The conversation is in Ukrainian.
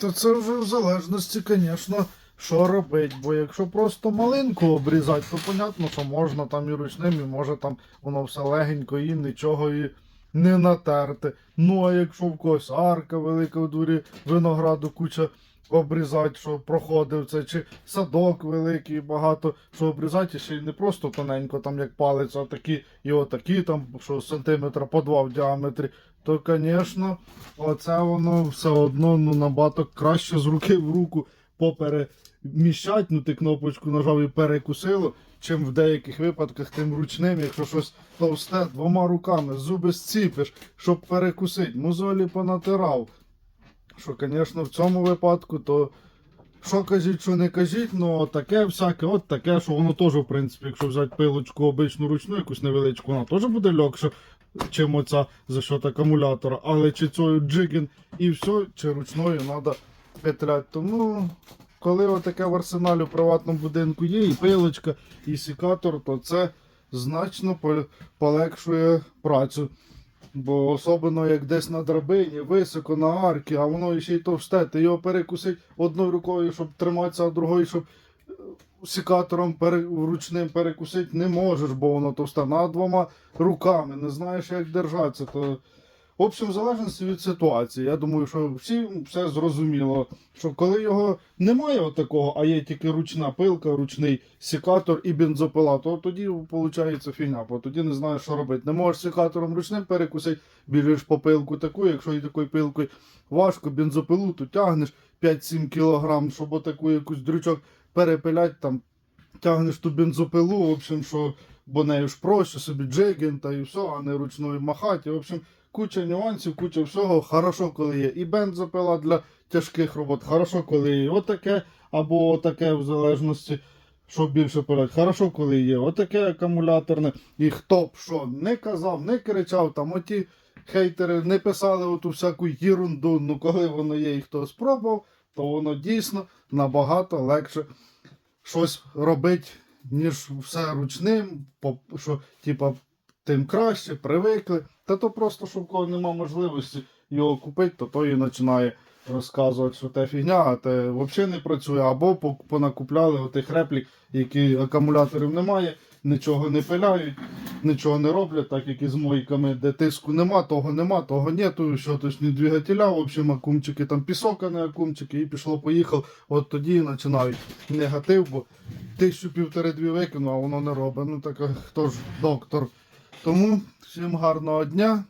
То це вже в залежності, звісно, що робити. Бо якщо просто малинку обрізати, то понятно, що можна там і ручним, і може там воно все легенько і нічого і не натерти. Ну а якщо в когось арка велика в дворі, винограду куча обрізати, що проходив це, чи садок великий, багато що обрізати, і ще й не просто тоненько, там як палець, а такі і отакі, там, що сантиметра по два в діаметрі, то, звісно, оце воно все одно ну, набагато краще з руки в руку попереміщать, ну ти кнопочку нажав і перекусило, чим в деяких випадках тим ручним, якщо щось товсте, двома руками, зуби зціпиш, щоб перекусити, мозолі понатирав. Що, звісно, в цьому випадку, то що кажіть, що не кажіть, ну таке всяке, от таке, що воно теж, в принципі, якщо взяти пилочку обичну ручну, якусь невеличку, вона теж буде легше, чим оця за счет акумулятора. Але чи цією джигін і все, чи ручною треба петлять. Тому, коли отаке в арсеналі в приватному будинку є, і пилочка, і секатор, то це значно полегшує працю. Бо особливо як десь на драбині, високо на арки, а воно ще й товсте, ти його перекусить одною рукою, щоб триматися, а другою, щоб сікатором секатором пере, ручним перекусити не можеш, бо воно товсте. На двома руками, не знаєш, як держатися. То... В в залежності від ситуації. Я думаю, що всім все зрозуміло. Що коли його немає отакого, а є тільки ручна пилка, ручний секатор і бензопила, то тоді виходить фігня, бо тоді не знаєш, що робити. Не можеш секатором ручним перекусити, біжиш по пилку таку, якщо і такою пилкою важко, бензопилу, то тягнеш 5-7 кілограм, щоб отаку якусь дрючок перепилять, там тягнеш ту бензопилу, в общем, що бо нею ж проще собі джигін та і все, а не ручною махати. В общем, куча нюансів, куча всього. Хорошо, коли є і бензопила для тяжких робот, хорошо, коли є отаке, або отаке, в залежності, що більше пилять. Хорошо, коли є отаке акумуляторне. І хто б що не казав, не кричав, там оті хейтери не писали оту всяку єрунду. Ну коли воно є і хто спробував, то воно дійсно набагато легше щось робить, ніж все ручним, що, типа, тим краще, привикли. Та то просто, що в кого нема можливості його купити, то той і починає розказувати, що те фігня, а те взагалі не працює, або понакупляли отих реплік, які акумуляторів немає, нічого не пиляють, нічого не роблять, так як і з мойками, де тиску нема, того нема, того нету, що точні двигателя, в общем, акумчики, там пісок, а не акумчики, і пішло-поїхав. От тоді починають негатив, бо тисячу півтори-дві викину, а воно не робить. Ну так хто ж доктор. Тому всім гарного дня.